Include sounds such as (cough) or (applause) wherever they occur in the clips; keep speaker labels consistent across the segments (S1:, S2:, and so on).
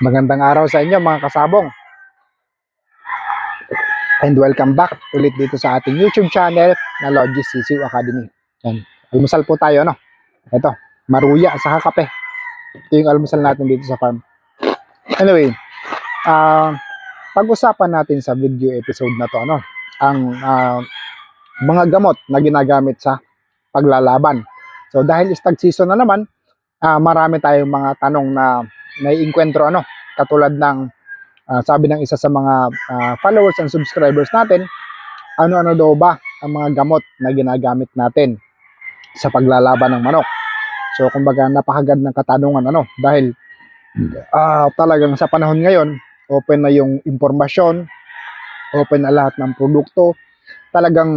S1: Magandang araw sa inyo mga kasabong. And welcome back ulit dito sa ating YouTube channel na Logis CCU Academy. Yan. Almusal po tayo, no? Ito, maruya sa kape. Ito yung almusal natin dito sa farm. Anyway, ah pag-usapan natin sa video episode na to, ano? Ang ah, mga gamot na ginagamit sa paglalaban. So dahil stag season na naman, ah, marami tayong mga tanong na naiinkwentro ano katulad ng ah, sabi ng isa sa mga ah, followers and subscribers natin ano-ano daw ba ang mga gamot na ginagamit natin sa paglalaban ng manok? So kumbaga napakagad ng katanungan ano dahil ah, talagang sa panahon ngayon open na yung impormasyon open na lahat ng produkto talagang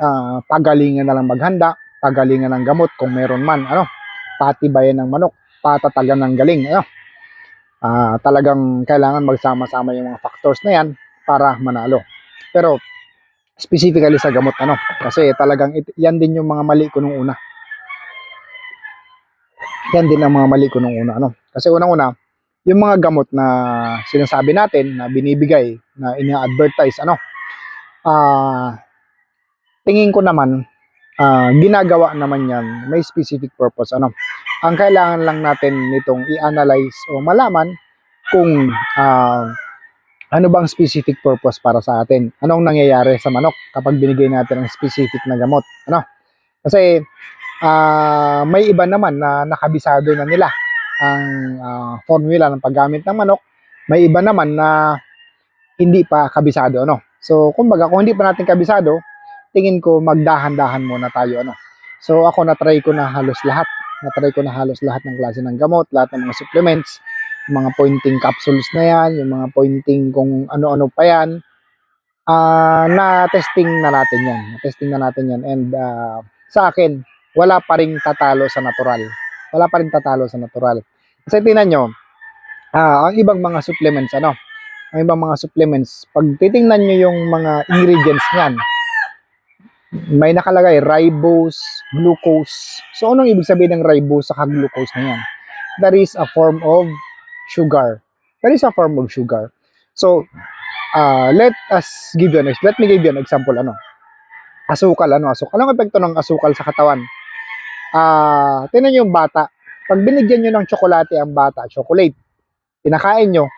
S1: ah, pagalingan na lang maghanda pagalingan ng gamot kung meron man ano patibayan ng manok patatagan ng galing ano ah talagang kailangan magsama-sama yung mga factors na yan para manalo. Pero specifically sa gamot ano kasi talagang it, yan din yung mga mali ko nung una. Yan din ang mga mali ko nung una ano. Kasi unang-una, yung mga gamot na sinasabi natin na binibigay na ina-advertise ano ah tingin ko naman ah, ginagawa naman yan may specific purpose ano ang kailangan lang natin nitong i-analyze o malaman kung ah, ano bang specific purpose para sa atin. Anong nangyayari sa manok kapag binigay natin ang specific na gamot. Ano? Kasi ah, may iba naman na nakabisado na nila ang ah, formula ng paggamit ng manok. May iba naman na hindi pa kabisado. Ano? So, kumbaga, kung hindi pa natin kabisado, tingin ko magdahan-dahan muna tayo. Ano? So, ako na-try ko na halos lahat na-try ko na halos lahat ng klase ng gamot, lahat ng mga supplements, mga pointing capsules na yan, yung mga pointing kung ano-ano pa yan. Ah, na-testing na natin yan. Na-testing na natin yan. And ah, sa akin, wala pa ring tatalo sa natural. Wala pa ring tatalo sa natural. Kasi tingnan nyo, ah, ang ibang mga supplements, ano, ang ibang mga supplements, pag titingnan nyo yung mga ingredients niyan, may nakalagay ribose, glucose. So anong ibig sabihin ng ribose sa glucose na yan? That is a form of sugar. That is a form of sugar. So uh, let us give you an ex- let me give you an example ano. Asukal ano, asukal. Anong epekto ng asukal sa katawan? Ah, tingnan niyo yung bata. Pag binigyan niyo ng tsokolate ang bata, chocolate, pinakain niyo,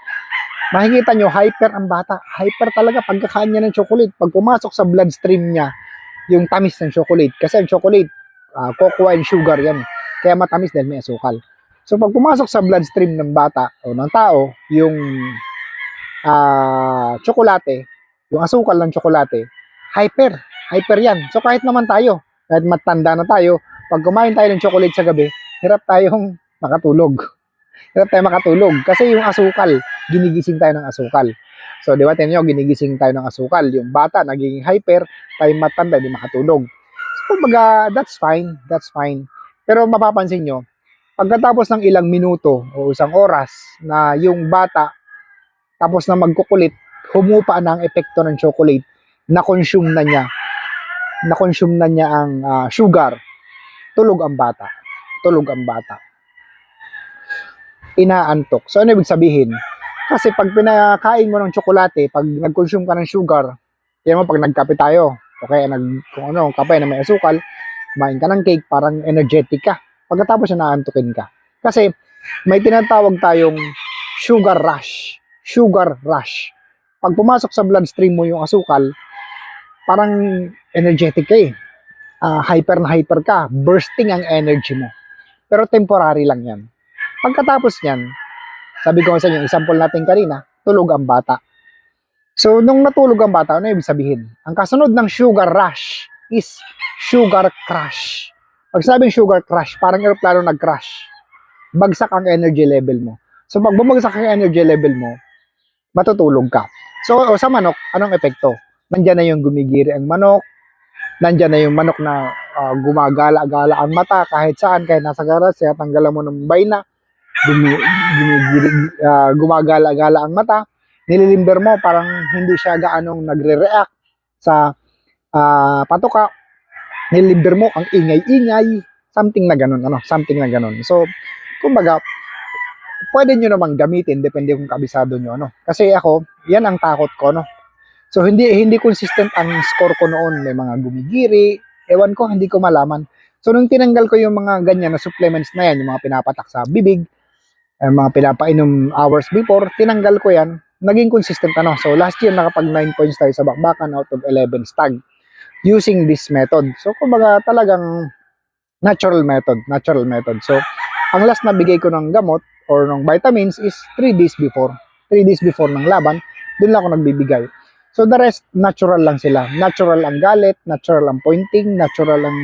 S1: makikita niyo hyper ang bata. Hyper talaga pagkakain niya ng chocolate. Pag pumasok sa bloodstream niya, yung tamis ng chocolate. Kasi ang chocolate, ah, cocoa and sugar yan. Kaya matamis dahil may asukal. So pag pumasok sa bloodstream ng bata o ng tao, yung ah, tsokolate, yung asukal ng tsokolate, hyper. Hyper yan. So kahit naman tayo, kahit matanda na tayo, pag kumain tayo ng chocolate sa gabi, hirap tayong makatulog. (laughs) Hirap tayo makatulog. Kasi yung asukal, ginigising tayo ng asukal. So, di ba, tinan nyo, ginigising tayo ng asukal. Yung bata, nagiging hyper, tayo matanda, di makatulog. So, kumbaga, that's fine, that's fine. Pero mapapansin nyo, pagkatapos ng ilang minuto o isang oras na yung bata, tapos na magkukulit, humupa na ang epekto ng chocolate, na-consume na niya, na-consume na niya ang ah, sugar, tulog ang bata. Tulog ang bata. Inaantok. So, ano ibig sabihin? Kasi pag pinakain mo ng tsokolate, pag nag-consume ka ng sugar, yan mo pag nagkape tayo, okay, nag, kung ano, kape na may asukal, kumain ka ng cake, parang energetic ka. Pagkatapos na naantukin ka. Kasi may tinatawag tayong sugar rush. Sugar rush. Pag pumasok sa bloodstream mo yung asukal, parang energetic ka eh. Ah, hyper na hyper ka. Bursting ang energy mo. Pero temporary lang yan. Pagkatapos niyan, sabi ko sa inyo, example natin kanina, tulog ang bata. So, nung natulog ang bata, ano ibig sabihin? Ang kasunod ng sugar rush is sugar crash. Pag sabing sugar crash, parang aeroplano nag-crash. Bagsak ang energy level mo. So, pag bumagsak ang energy level mo, matutulog ka. So, o, sa manok, anong epekto? Nandyan na yung gumigiri ang manok, nandyan na yung manok na ah, gumagala-gala ang mata kahit saan, kahit nasa garas, kaya tanggalan mo ng bayna, gumi, gumigiri, ah, gumagala-gala ang mata, nililimber mo, parang hindi siya gaanong nagre-react sa ah, patuka, nililimber mo, ang ingay-ingay, something na ganun, ano, something na ganun. So, kumbaga, pwede nyo naman gamitin, depende kung kabisado nyo, ano. Kasi ako, yan ang takot ko, no. So, hindi, hindi consistent ang score ko noon. May mga gumigiri, ewan ko, hindi ko malaman. So, nung tinanggal ko yung mga ganyan na supplements na yan, yung mga pinapatak sa bibig, eh, mga pinapainom hours before, tinanggal ko yan, naging consistent ano. So, last year, nakapag 9 points tayo sa bakbakan out of 11 stag using this method. So, kumbaga talagang natural method, natural method. So, ang last na bigay ko ng gamot or ng vitamins is 3 days before. 3 days before ng laban, dun lang ako nagbibigay. So, the rest, natural lang sila. Natural ang galit, natural ang pointing, natural ang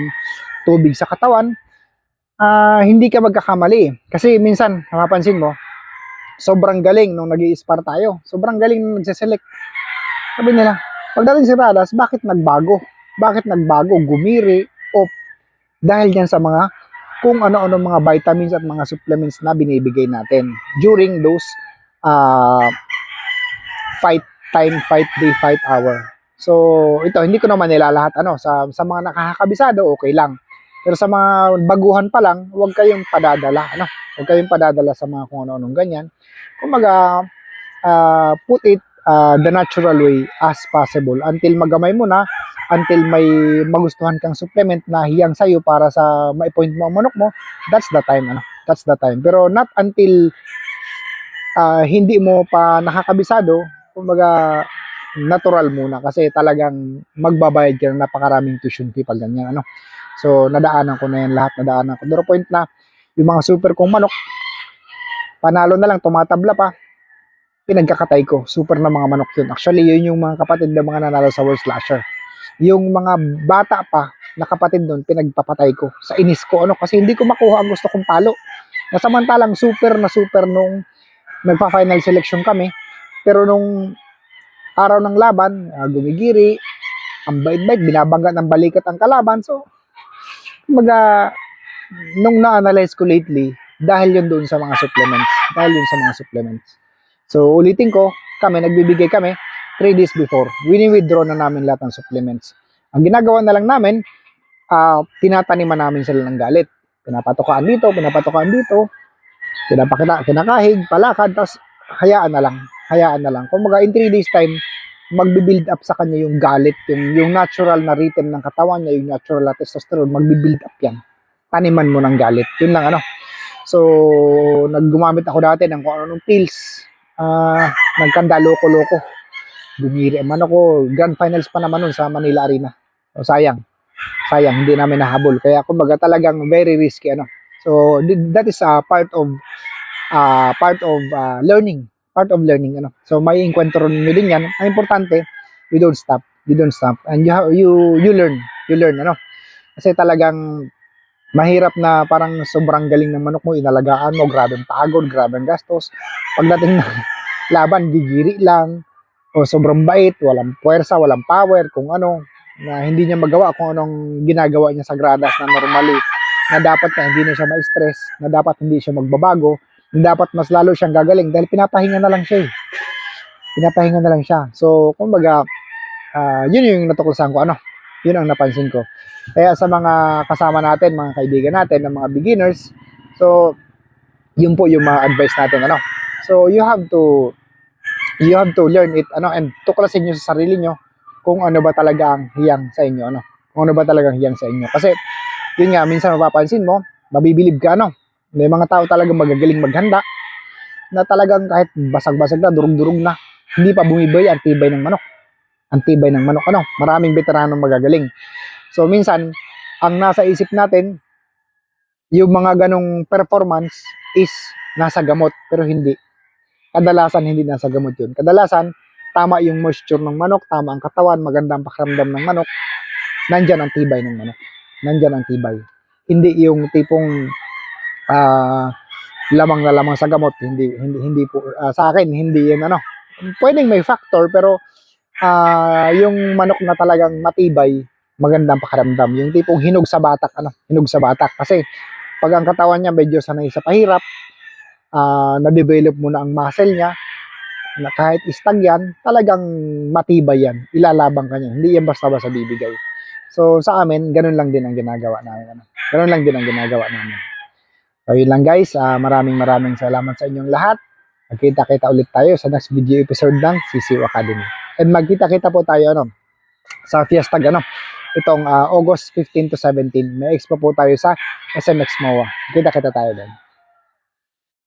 S1: tubig sa katawan. Ah, hindi ka magkakamali. Kasi minsan, mapapansin mo, sobrang galing nung nag spar tayo. Sobrang galing nung nagsiselect. Sabi nila, pagdating sa Radas, bakit nagbago? Bakit nagbago? Gumiri, o dahil yan sa mga kung ano-ano mga vitamins at mga supplements na binibigay natin during those uh, fight time, fight day, fight hour. So, ito, hindi ko naman nilalahat ano, sa, sa mga nakakabisado, okay lang. Pero sa mga baguhan pa lang, huwag kayong padadala, ano? Huwag kayong padadala sa mga kung ano-anong ganyan. Kumaga, uh, put it uh, the natural way as possible until magamay mo na, until may magustuhan kang supplement na hiyang sa'yo para sa maipoint mo ang manok mo, that's the time, ano? That's the time. Pero not until uh, hindi mo pa nakakabisado, kumbaga, natural muna kasi talagang magbabayad ka ng napakaraming tuition fee pag ganyan, ano? So, nadaanan ko na yan lahat, nadaanan ko. Pero point na, yung mga super kong manok, panalo na lang, tumatabla pa, pinagkakatay ko. Super na mga manok yun. Actually, yun yung mga kapatid na mga nanalo sa World Slasher. Yung mga bata pa, na kapatid doon, pinagpapatay ko. Sa inis ko, ano, kasi hindi ko makuha ang gusto kong palo. Nasamantalang super na super nung nagpa-final selection kami. Pero nung araw ng laban, uh, gumigiri, ang bait-bait, binabangga ng balikat ang kalaban. So, kumbaga, nung na-analyze ko lately, dahil yun doon sa mga supplements. Dahil yun sa mga supplements. So, ulitin ko, kami, nagbibigay kami 3 days before. Wini-withdraw na namin lahat ng supplements. Ang ginagawa na lang namin, uh, tinataniman namin sila ng galit. Pinapatukaan dito, pinapatukaan dito, pinapakita, kinakahig, palakad, tapos hayaan na lang. Hayaan na lang. Kung mga in 3 days time, magbi-build up sa kanya yung galit, yung, yung natural na rhythm ng katawan niya, yung natural na testosterone, magbi-build up yan. Taniman mo ng galit. Yun lang ano. So, naggumamit ako dati ng kung anong pills. Uh, nagkanda loko-loko. Gumiri man ako. Grand finals pa naman nun sa Manila Arena. So, sayang. Sayang, hindi namin nahabol. Kaya kumbaga talagang very risky ano. So, that is a uh, part of uh, part of uh, learning part of learning ano. So may enkwentro niyo din yan. Ang importante you don't stop. You don't stop. And you have, you you learn. You learn ano. Kasi talagang mahirap na parang sobrang galing ng manok mo inalagaan mo grabe ang pagod grabe ang gastos. Pagdating ng (laughs) laban gigiri lang. O sobrang bait walang puwersa walang power kung ano na hindi niya magawa kung anong ginagawa niya sa gradas na normally na dapat na hindi na siya ma-stress na dapat hindi siya magbabago dapat mas lalo siyang gagaling dahil pinapahinga na lang siya eh. Pinapahinga na lang siya. So, kumbaga, uh, yun yung natuklasan ko, ano, yun ang napansin ko. Kaya sa mga kasama natin, mga kaibigan natin, ng mga beginners, so, yun po yung mga advice natin, ano. So, you have to, you have to learn it, ano, and tuklasin nyo sa sarili nyo kung ano ba talaga ang hiyang sa inyo, ano. Kung ano ba talaga ang hiyang sa inyo. Kasi, yun nga, minsan mapapansin mo, mabibilib ka, ano, may mga tao talaga magagaling maghanda na talagang kahit basag-basag na, durug-durug na, hindi pa bumibay ang tibay ng manok. Ang tibay ng manok. Ano? Maraming veterano magagaling. So, minsan, ang nasa isip natin, yung mga ganong performance is nasa gamot, pero hindi. Kadalasan, hindi nasa gamot yun. Kadalasan, tama yung moisture ng manok, tama ang katawan, maganda ang pakiramdam ng manok, nandyan ang tibay ng manok. Nandyan ang tibay. Hindi yung tipong uh, lamang na lamang sa gamot. Hindi hindi hindi po uh, sa akin hindi yan ano. Pwedeng may factor pero uh, yung manok na talagang matibay magandang pakiramdam. Yung tipong hinog sa batak ano hinog sa batak. Kasi pag ang katawan niya medyo sanay sa pahirap uh, na-develop mo na ang muscle niya na kahit istag yan talagang matibay yan. Ilalabang kanya hindi yan basta-basta bibigay. So sa amin ganun lang din ang ginagawa namin ano. Ganun lang din ang ginagawa namin So yun lang guys, Ah, maraming maraming salamat sa inyong lahat. Magkita-kita ulit tayo sa next video episode ng CCU Academy. And magkita-kita po tayo ano, sa Fiesta ano, itong ah, August 15 to 17. May expo po tayo sa SMX MOA. Kita-kita tayo doon.